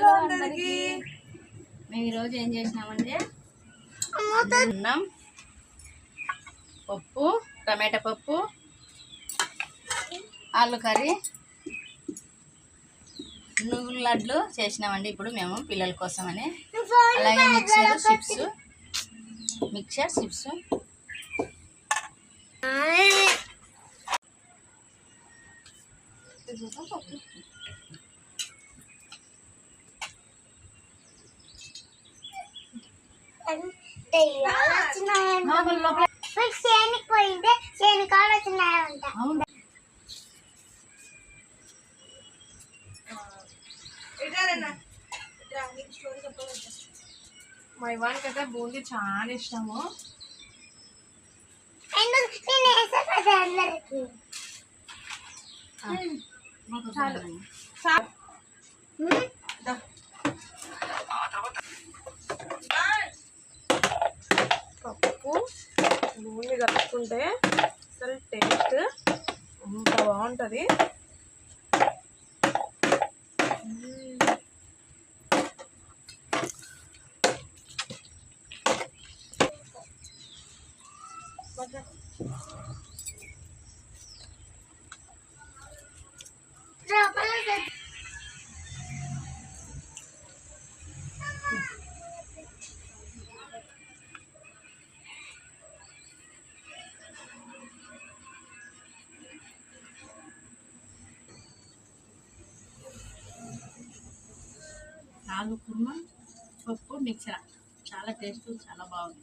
Hello అందరికి. మేము ఈరోజు ఏం చేసినామంటే అన్నం పప్పు టమాటా పప్పు ఆలు కర్రీ నువ్వుల లడ్లు చేసినామండి ఇప్పుడు మేము పిల్లల కోసమని. అలాగే మిక్సర్ చిప్స్ మిక్చర్ చిప్స్. పోయింటే కాడ వచ్చినాయంట మా ఇవానికి అయితే బూందీ చాలా. ఇష్టము చాలు పప్పు నూనె కలుపుకుంటే అసలు టేస్ట్ అంత బాగుంటుంది. లోపల ఆలు కుర్మ పప్పు మిక్చర్. చాలా టేస్ట్ చాలా బాగుంది.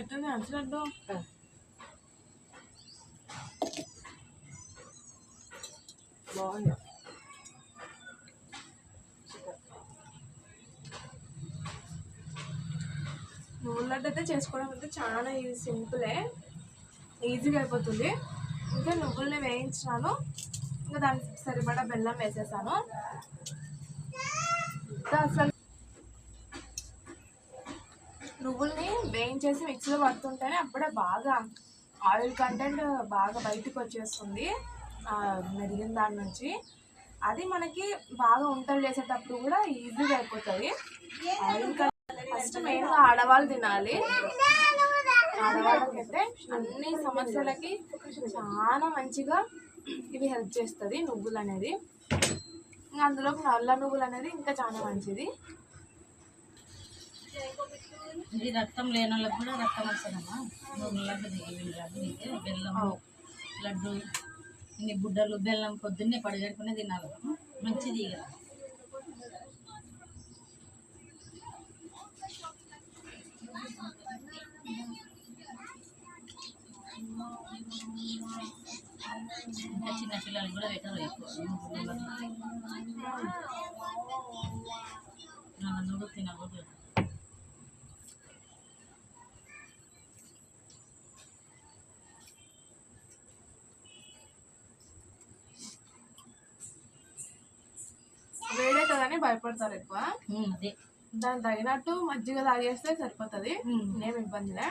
ఎట్టుంది నచ్చినట్టు బాగుంది. నువ్వుల లడ్డు అయితే చేసుకోవడం అయితే చాలా ఈజీ సింపులే. ఈజీగా అయిపోతుంది. ఇంకా నువ్వుల్ని వేయించాను ఇంకా దానికి సరిపడా బెల్లం వేసేసాను. అసలు నువ్వుల్ని వేయించేసి మిక్సీలో పడుతుంటేనే అప్పుడే బాగా ఆయిల్ కంటెంట్ బాగా బయటకు వచ్చేస్తుంది మెరిగిన దాని నుంచి. అది మనకి బాగా వంటలు చేసేటప్పుడు కూడా ఈజీగా అయిపోతుంది. ఆయిల్ ఫస్ట్ మెయిన్గా ఆడవాళ్ళు తినాలి. ఆడవాళ్ళకైతే అన్ని సమస్యలకి చాలా మంచిగా ఇవి హెల్ప్ చేస్తుంది నువ్వులు అనేది ఇంకా అందులో నల్ల నువ్వులు అనేది ఇంకా చాలా మంచిది. ఇది రక్తం లేని వాళ్ళకి కూడా రక్తం వస్తుందమ్మా. నువ్వు లడ్డు దిగి లడ్డు దిగి బెల్లం లడ్డు ఇన్ని బుడ్డలు బెల్లం పొద్దున్నే పడిగట్టుకునే తినాలి మంచిది ఇక. ఇంకా చిన్న పిల్లలు కూడా పెట్టరు ఎక్కువ. నన్ను తినకూడదు. భయపడతారు ఎక్కువ. అదే. దానికి తగినట్టు మజ్జిగ తాగేస్తే సరిపోతుంది. ఉమ్. ఏం ఇబ్బందిలే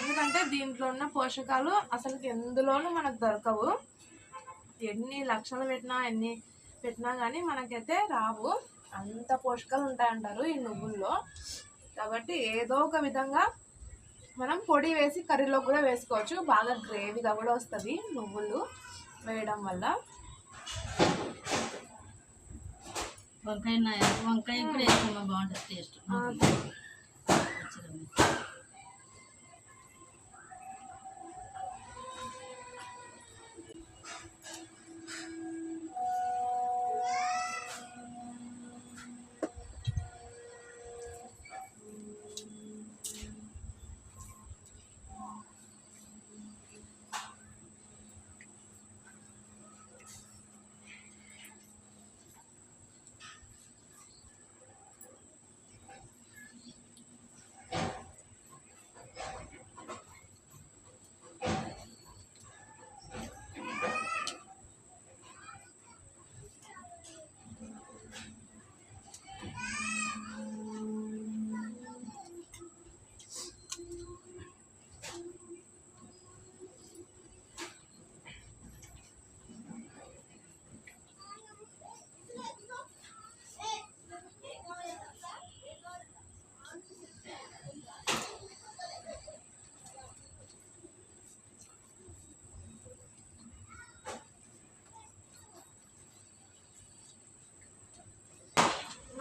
ఎందుకంటే దీంట్లో ఉన్న పోషకాలు అసలు ఎందులోనూ మనకు దొరకవు. ఎన్ని లక్షలు పెట్టినా ఎన్ని పెట్టినా కానీ మనకైతే రావు. అంత పోషకాలు ఉంటాయంటారు ఈ నువ్వుల్లో. కాబట్టి ఏదో ఒక విధంగా మనం పొడి వేసి కర్రీలో కూడా వేసుకోవచ్చు. బాగా గ్రేవీగా కూడా వస్తుంది నువ్వులు వేయడం వల్ల. వంకాయ ఉన్నాయి. వంకాయ కూడా వేసుకున్నా బాగుంటుంది టేస్ట్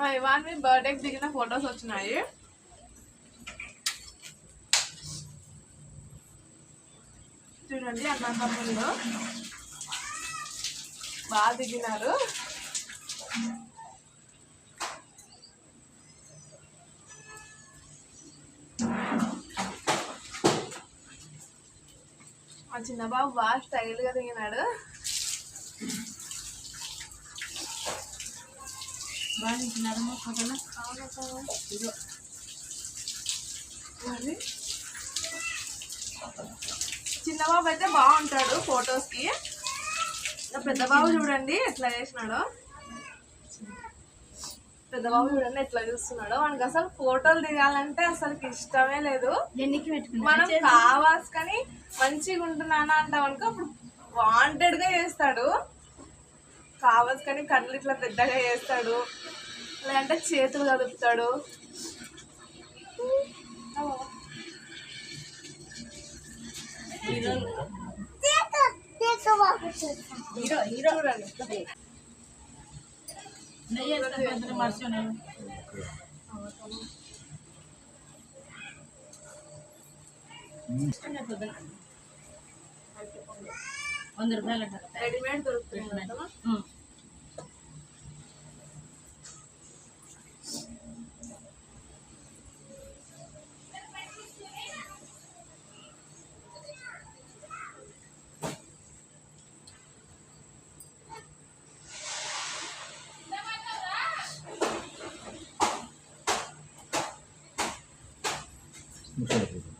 మా ఇవాన్ బర్త్డేకి దిగిన ఫొటోస్ వచ్చినాయి. చూడండి అన్న తమ్ముళ్ళు. బాగా దిగినారు. మా చిన్న బాబు బాగా స్టైల్గా దిగినాడు. బాగా తింటున్నారమ్మా ఫోటోలో ఇదో మరి చిన్న బాబు అయితే బాగుంటాడు ఫొటోస్కి ఇంకా పెద్ద బాబు చూడండి ఎట్లా చేసినాడో. పెద్ద బాబు చూడండి ఎట్లా చూస్తున్నాడో. వానికి అసలు ఫోటోలు దిగాలంటే అసలు ఇష్టమే లేదు. మనం కావాల్సి కానీ మంచిగా ఉంటున్నానా అంటాం అనుకో అప్పుడు వాంటెడ్గా చేస్తాడు. కావాల్సి కానీ కళ్ళు ఇట్లా పెద్దగా చేస్తాడు. లేదంటే చేతులు తీసుకో హీరో హీరో చూడండి నెయ్యి వేస్తారు పెద్దలు 木梳也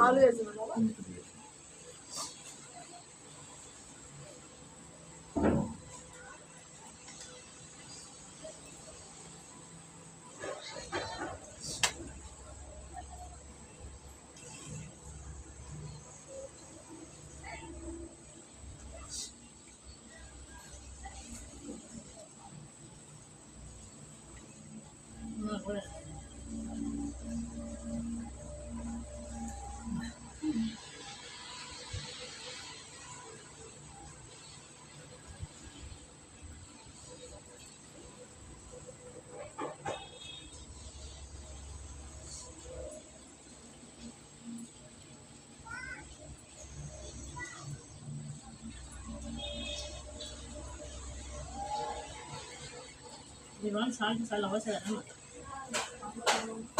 వంద రూపాయలు అంటారు రెడీమేడ్ దొరుకుతుంది కదా ఉం. ఆలు వేసిన నాకు కూడా ఇవాళ సాల్ట్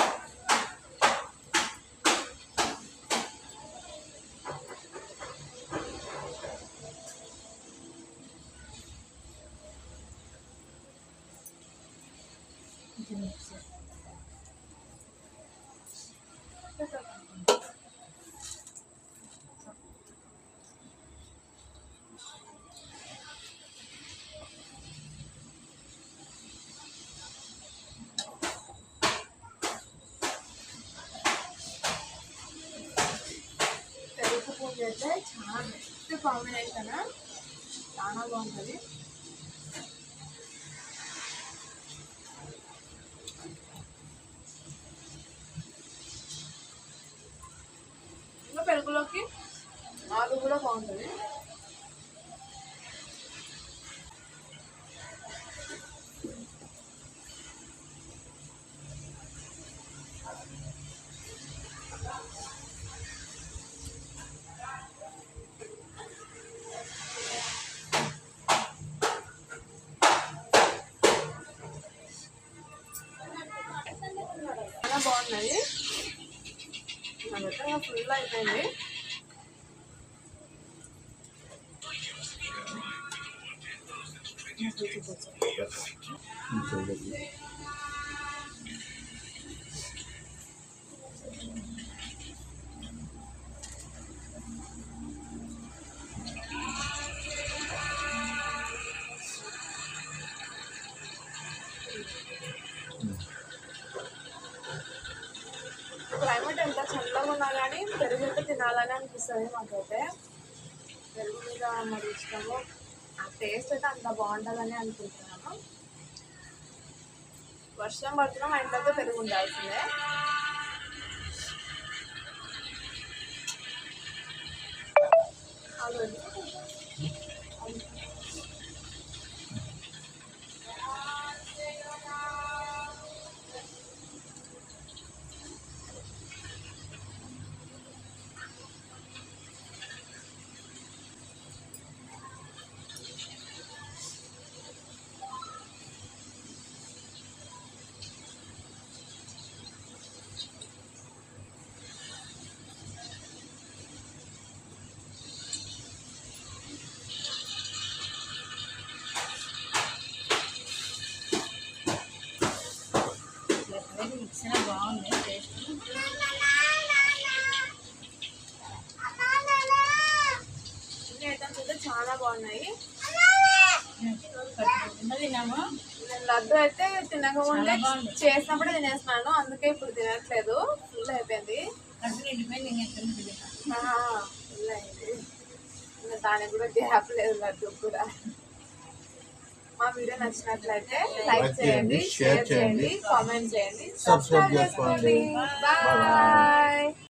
అయితే చాలా బెస్ట్ కాంబినేషన్ చాలా బాగుంటుంది. ఇంకా పెరుగులోకి ఆలు కూడా బాగుంటుంది. చాలా బాగున్నది నాకైతే ఫుల్ అయిపోయింది క్లైమేట్ పెరుగు అయితే అనిపిస్తుంది మాకైతే. పెరుగు మీద మరి ఇష్టము. ఆ టేస్ట్ అయితే అంత బాగుంటుందని అనుకుంటున్నాను వర్షం పడుతున్నాం మా ఇంట్లో పెరుగు ఉండాల్సిందే. అదే. చాలా బాగున్నాయి. కట్టుకుంటే తిన్నాము? నేను లడ్డు అయితే తినకముందే. చేసినప్పుడే తినేస్తున్నాను అందుకే ఇప్పుడు తినట్లేదు. ఫుల్ అయిపోయింది. ఫుల్ అయింది. దానికి కూడా గ్యాప్ లేదు లడ్డు కూడా. మా వీడియో నచ్చినట్లయితే లైక్ చేయండి షేర్ చేయండి. కామెంట్ చేయండి. సబ్స్క్రైబ్ చేసుకోండి. చేసుకోండి. బాయ్